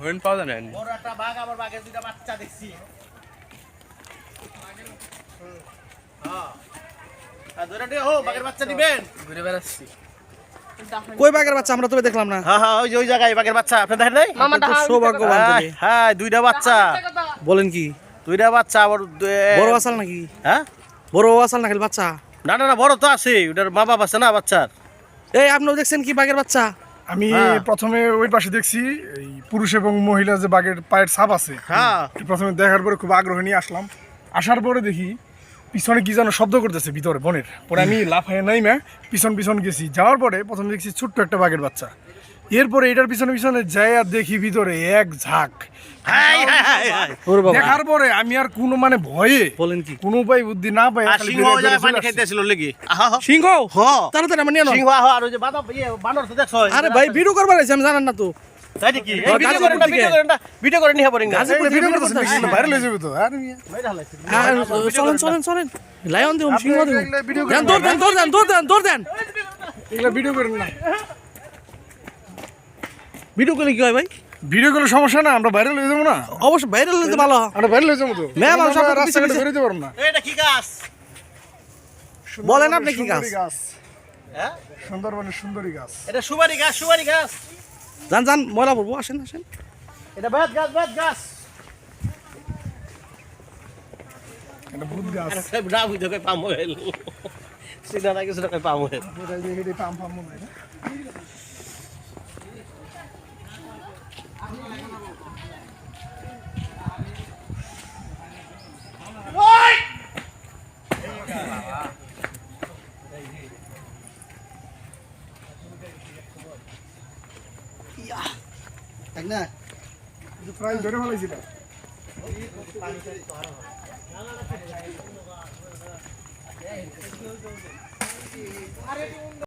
হরিণ পাওয়া যায় না বড় একটা বাঘ আবার বাঘের দুইটা বাচ্চা দেখছি। হ্যাঁ। কই বাঘের বাচ্চা? আমরা তবে দেখলাম না। হ্যাঁ হ্যাঁ ওই যে ওই জায়গায় বাঘের বাচ্চা। আপনি দেখেন নাই? সৌভাগ্যবান হ্যাঁ হ্যাঁ দুইটা বাচ্চা। বলেন কি? দুইটা বাচ্চা আবার বড় আসাল নাকি? হ্যাঁ? বড় আসাল নাকি বাচ্চা? না না না বড় তো আছে ওটার মা বাবা আছে না বাচ্চার? এই আপনিও দেখছেন কি বাঘের বাচ্চা? আমি হ্যাঁ। প্রথমে ওই পাশে দেখছি এই পুরুষ এবং মহিলা যে বাঘের পায়ের ছাপ আছে। হ্যাঁ। প্রথমে দেখার পরে খুব আগ্রহ নিয়ে আসলাম। আসার পরে দেখি পিছনে কি যেন শব্দ করতেছে ভিতরে বনের। পরে আমি লাফায় নাইমা পিছন পিছন গেছি। যাওয়ার পরে প্রথমে দেখছি ছোট্ট একটা বাঘের বাচ্চা। এরপরে এটার পিছনে পিছনে যাই আর দেখি ভিতরে এক ঝাঁক। Hi hi hi hi. বাবা। দেখার পরে আমি আর কোনো মানে ভয়ে বলেন কি? কোনো উপায় বুদ্ধি না পাই সিংহ পানি খাইতেছিল লেগে সিংহ? হ। তাড়াতাড়ি আমার নিয়ে সিংহ আর ওই যে বাদা ইয়ে বানর তো দেখছ আরে ভাই ভিডিও করবার আছে আমি জানেন না তো। তাই ও, ভিডিও করেন না ভিডিও করেন না ভিডিও করে নিয়ে পড়েন গাজীপুর ভিডিও ভিডিও করতেছে করতেছে। ভাইরাল হয়ে যাবে তো আর চলেন চলেন চলেন। লায়ন দেব সিংহ দেব দেন দৌড় দেন দৌড় দেন দৌড় দেন দৌড় দেন। এগুলা ভিডিও করেন না। ভিডিও করলে কি হয় ভাই? ভিডিও করলে সমস্যা না আমরা ভাইরাল হয়ে যাব না। অবশ্যই ভাইরাল হলে তো ভালো। আমরা ভাইরাল হয়ে যাব তো। ম্যাম, আমি সব আমরা কিছু রাস্তাঘাটে কিছু- বেরোতে পারব না। এটা কি গাছ? বলেন আপনি কি গাছ? গাছ। হ্যাঁ? সুন্দরবনের সুন্দরী গাছ। এটা সুপারি গাছ সুপারি গাছ। যান যান ময়লা পড়ব আসেন আসেন। এটা বেত গাছ বেত গাছ। এটা ভূত গাছ। কই পাম হইল সিনা না কিছু না কই পাম হইল পাম পাম মনে হয় না? প্রায় ধরে ফেলাইছি এটা